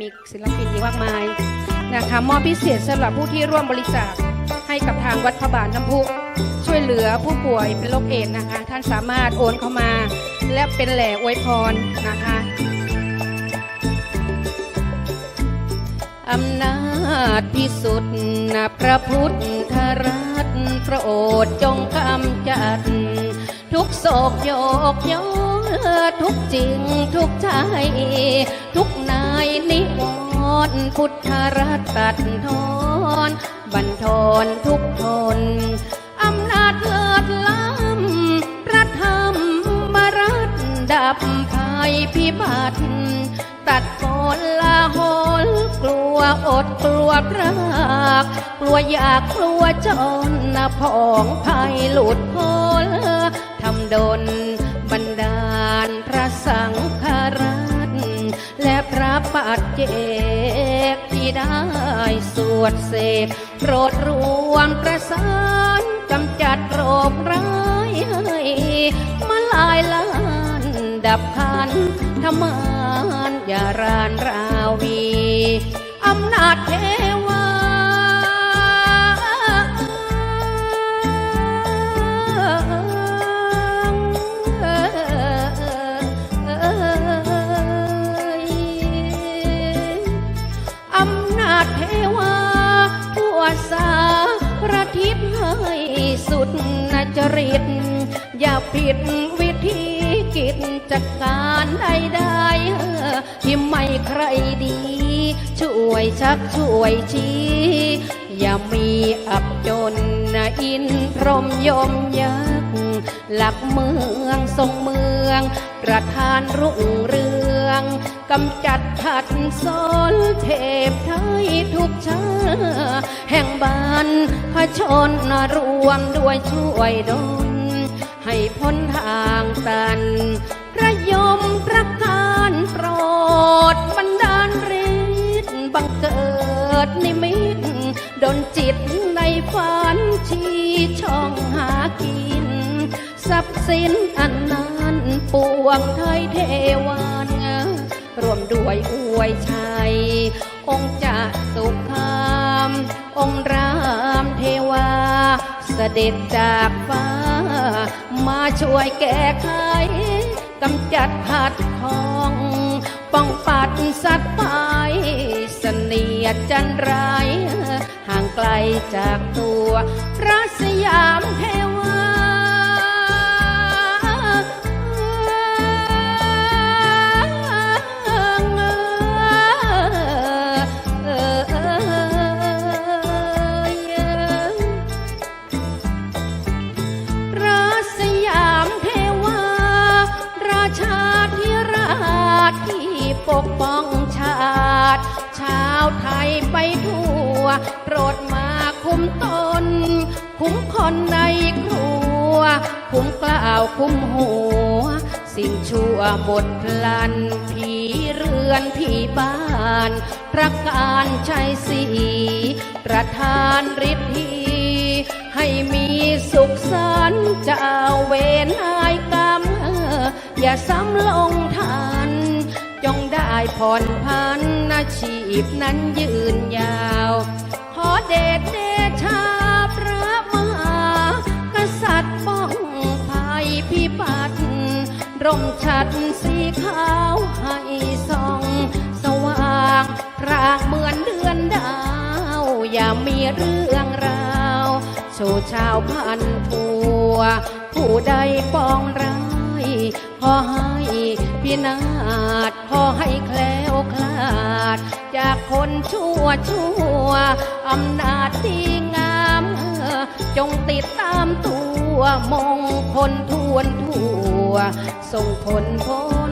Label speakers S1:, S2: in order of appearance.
S1: มีศิลปินอีกมากมายนะคะมอบพิเศษสำหรับผู้ที่ร่วมบริจาคให้กับทางวัดพระบาทน้ำพุช่วยเหลือผู้ป่วยเป็นโรคเอดส์นะคะ ท่านสามารถโอนเข้ามา และเป็นแหล่อวยพรนะคะอำนาจที่สุดนะพระพุทธรัตน์โปรดจงกำจัด ทุกโศกโยกโยทุกจริงทุกใจทุก นายนิวรณ์พุทธรัตน์ตัดทอนบันทอนทุกทน อำนาจเลิศล้ำพระธรรมรัตดับภัยพิบัติ ตัดฝนละหนกลัวอดกลัวพรากกลัวอยากกลัวจนนะพองภัยหลุดพ้นทำดนบันดาลพระสังฆรัตน์และพร ปัดเจกที่ได้สวดเสกโปรดรวมประสานกำจัดโรคร้ายให้มาลายล้านดับพันธมานอย่ารานราวีอำนาจ ริต อย่าผิดวิธีกิจจัดการใดๆที่ไม่ใครดี ช่วยชักช่วยชี้ อย่ามีอับจนอินพรมยมยักษ์ หลักเมืองทรงเมือง ประธานรุ่งเรืองกำจัดขัดสนเทพไทยทุกชาแห่งบ้านพระชนรวมด้วยช่วยดลให้พ้นทางตัน พระยมประการโปรดบันดาลฤทธิ์บังเกิดนิมิตดนจิตในฝันชี้ช่องหากิน ทรัพย์สินอันนั้นปวงไทยเทวานรวมด้วยอวยชัย องค์จะสุขาม องค์รามเทวา เสด็จจากฟ้า มาช่วยแก้ไขกำจัดขัดข้อง ป้องปัดสัตว์ไปเสนียดจันไรห่างไกลจากตัว พระสยามเท ปกป้องชาติ ชาวไทยไปทั่ว โปรดมาคุ้มตน คุ้มคนในครัว คุ้มกล่าวคุ้มหัว สิ่งชั่วหมดพลัน ผีเรือนผีบ้านประการชัยศรีประธานฤทธีให้มีสุขสันต์เจ้าเวนายกรรมอย่าซ้ำลง จงได้ผ่อนพันอาชีพนั้นยืนยาว ขอเดชเดชาพระมหากษัตริย์ป้องภัยพิบัติ ร่มชัดสีขาวให้ส่อง สว่างพรางเหมือนเดือนดาว อย่ามีเรื่องราวโชว์ชาวพันทัว ผู้ใดปองร้ายขอห้ พินาศขอให้แคล้วคลาด จากคนชั่วชั่วอำนาจดีงามจงติดตามตัวมงคลทวนทั่วส่งผลพ้